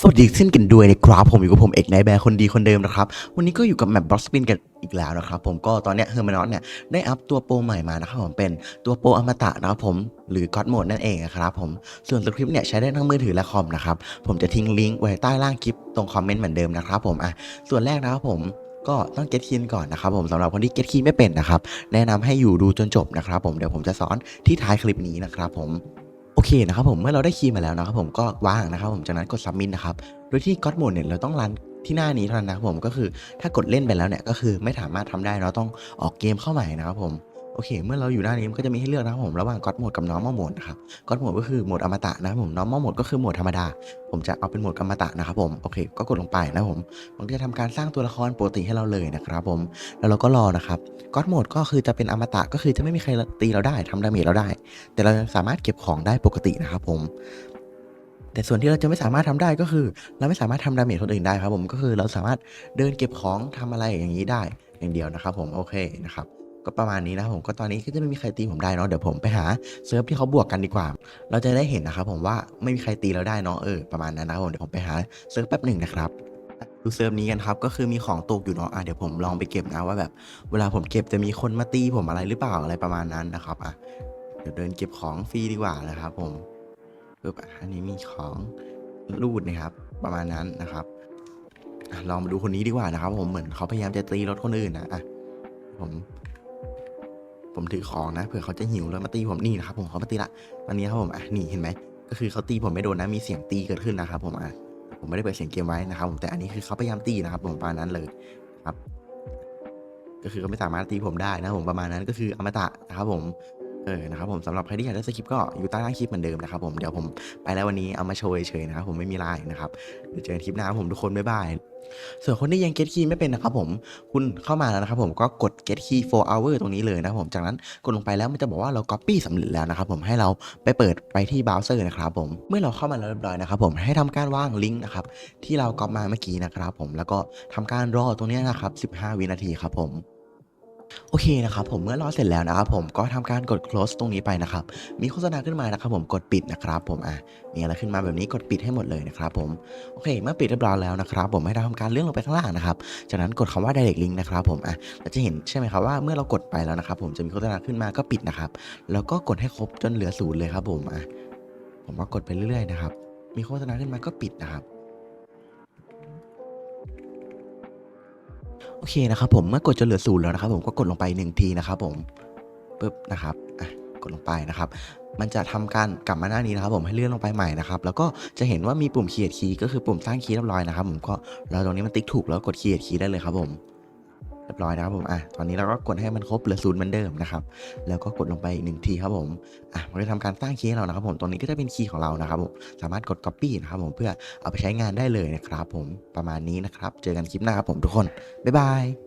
สวัสดีเช่นกันด้วยนะครับผมอยู่กับผมเอกนายแบร์คนดีคนเดิมนะครับ วันนี้ก็อยู่กับแมปบล็อกสปินกันอีกแล้วนะครับผมก็ตอนเนี้ยเฮอร์มานอสเนี่ยได้อัพตัวโปรใหม่มานะครับผมเป็นตัวโปรอมตะนะครับผมหรือก็อดโหมดนั่นเองนะครับผมส่วนสคริปต์เนี่ยใช้ได้ทั้งมือถือและคอมนะครับผมจะทิ้งลิงก์ไว้ใต้ล่างคลิปตรงคอมเมนต์เหมือนเดิมนะครับผมอะส่วนแรกนะครับผมก็ต้องเก็ตคีนก่อนนะครับผมสำหรับคนที่เก็ตคีนไม่เป็นนะครับแนะนำให้อยู่ดูจนจบนะครับผมเดี๋ยวผมจะสอนที่ท้ายคลิปนี้นะครับผม โอเคนะครับผมเมื่อเราได้คีย์มาแล้วนะครับผมก็วางนะครับผมจากนั้นกด submit นะครับโดยที่ God Mode เนี่ยเราต้องรันที่หน้านี้เท่านั้นนะครับผมก็คือถ้ากดเล่นไปแล้วเนี่ยก็คือไม่สามารถทำได้เราต้องออกเกมเข้าใหม่นะครับผม โอเค เมื่อเราอยู่หน้านี้มันก็จะมีให้เลือกนะครับผมระหว่าง God Mode กับ Normal Mode นะครับ God Mode ก็คือโหมดอมตะนะครับผม Normal Mode ก็คือโหมดธรรมดา ผมจะเอาเป็นโหมดอมตะนะครับผมโอเค ก็กดลงไปนะผมมันจะทำการสร้างตัวละครปกติให้เราเลยนะครับผมแล้วเราก็รอนะครับ God Mode ก็คือจะเป็นอมตะก็คือจะไม่มีใครตีเราได้ทำดาเมจเราได้ แต่เราสามารถเก็บของได้ปกตินะครับผมแต่ส่วนที่เราจะไม่สามารถทำได้ก็คือ เราไม่สามารถทำดาเมจคนอื่นได้ครับผมก็คือเราสามารถเดินเก็บของทำอะไรอย่างนี้ได้อย่างเดียวนะครับผมโอเคนะครับ ก็ประมาณนี้นะครับผมก็ตอนนี้ก็จะไม่มีใครตีผมได้เนาะเดี๋ยวผมไปหาเซิร์ฟที่เขาบวกกันดีกว่า เราจะได้เห็นนะครับผมว่าไม่มีใครตีเราได้เนาะเออประมาณนั้นนะครับผมเดี๋ยวผมไปหาเซิร์ฟแป๊บหนึ่งนะครับดูเซิร์ฟนี้กันครับก็คือมีของตกอยู่เนาะอะเดี๋ยวผมลองไปเก็บนะว่าแบบ เวลาผมเก็บจะมีคนมาตีผมอะไรหรือเปล่าอะไรประมาณนั้นนะครับอะเดี๋ยวเดินเก็บของฟรีดีกว่านะครับ ผมปึ๊บอะอันนี้มีของรูดนะครับ ประมาณนั้นนะครับลองมาดูคนนี้ดีกว่านะครับ ผมเหมือนเขาพยายามจะตีรถคนอื่นนะอะผม ผมถือของนะเผื่อเขาจะหิวแล้วมาตีผมนี่นะครับผมเขามาตีละตอนนี้ครับผมอะนี่เห็นไหมก็คือเขาตีผมไม่โดนนะมีเสียงตีเกิดขึ้นนะครับผมอะผมไม่ได้เปิดเสียงเกมไว้นะครับผมแต่อันนี้คือเขาพยายามตีนะครับผมประมาณนั้นเลยครับ ก็คือเขาไม่สามารถตีผมได้นะผมประมาณนั้นก็คืออมตะนะครับผม เออนะครับผมสำหรับใครที่อยากได้สคริปต์ก็อยู่ใต้ล่างคลิปเหมือนเดิมนะครับผมเดี๋ยวผมไปแล้ววันนี้เอามาโชว์เฉยๆนะครับผมไม่มีไลน์นะครับเดี๋ยวเจอกันคลิปหน้าผมทุกคนบ๊ายบายส่วนคนที่ยัง get key ไม่เป็นนะครับผมคุณเข้ามาแล้วนะครับผมก็กด get key for hour ตรงนี้เลยนะครับผมจากนั้นกดลงไปแล้วมันจะบอกว่าเรา copy สำเร็จแล้วนะครับผมให้เราไปเปิดไปที่เบราว์เซอร์นะครับผมเมื่อเราเข้ามาแล้วเรียบร้อยนะครับผมให้ทำการวางลิงก์นะครับที่เราก๊อปมาเมื่อกี้นะครับผมแล้วก็ทำการรอตรงนี้นะครับ 15 วินาทีครับผม โอเคนะครับผมเมื่อรอเสร็จแล้วนะครับผมก็ทำการกด close ตรงนี้ไปนะครับมีโฆษณาขึ้นมานะครับผมกดปิดนะครับผมอะมีอะไรขึ้นมาแบบนี้กดปิดให้หมดเลยนะครับผมโอเค เมื่อปิดเรียบร้อยแล้วนะครับผมให้เราทำการเลื่อนลงไปข้างล่างนะครับจากนั้นกดคำว่า direct link นะครับผมอะเราจะเห็นใช่ไหมครับว่าเมื่อเรากดไปแล้วนะครับผมจะมีโฆษณาขึ้นมาก็ปิดนะครับแล้วก็กดให้ครบจนเหลือศูนย์เลยครับผมอะผมก็กดไปเรื่อยๆนะครับมีโฆษณาขึ้นมาก็ปิดนะครับ โอเคนะครับผมเมื่อกดจนเหลือศูนย์แล้วนะครับผมก็กดลงไปหนึ่งทีนะครับผมปึ๊บนะครับอะกดลงไปนะครับ มันจะทำการกลับมาหน้านี้นะครับ ผมให้เลื่อนลงไปใหม่นะครับ แล้วก็จะเห็นว่ามีปุ่มเขียดคีย์ก็คือปุ่มสร้างคีย์เรียบร้อยนะครับ ผมก็เราตรงนี้มันติ๊กถูกแล้วกดเขียดคีย์ได้เลยครับผม เรียบร้อยนะครับผม อะ ตอนนี้เราก็กดให้มันครบเหลือศูนย์เหมือนเดิมนะครับ แล้วก็กดลงไปอีกหนึ่งทีครับผม อะ มันจะทำการสร้างคีย์ให้เรานะครับผม ตรงนี้ก็จะเป็นคีย์ของเรานะครับผม สามารถกด copy นะครับผม เพื่อเอาไปใช้งานได้เลยนะครับผม ประมาณนี้นะครับ เจอกันคลิปหน้าครับผมทุกคน บ๊ายบาย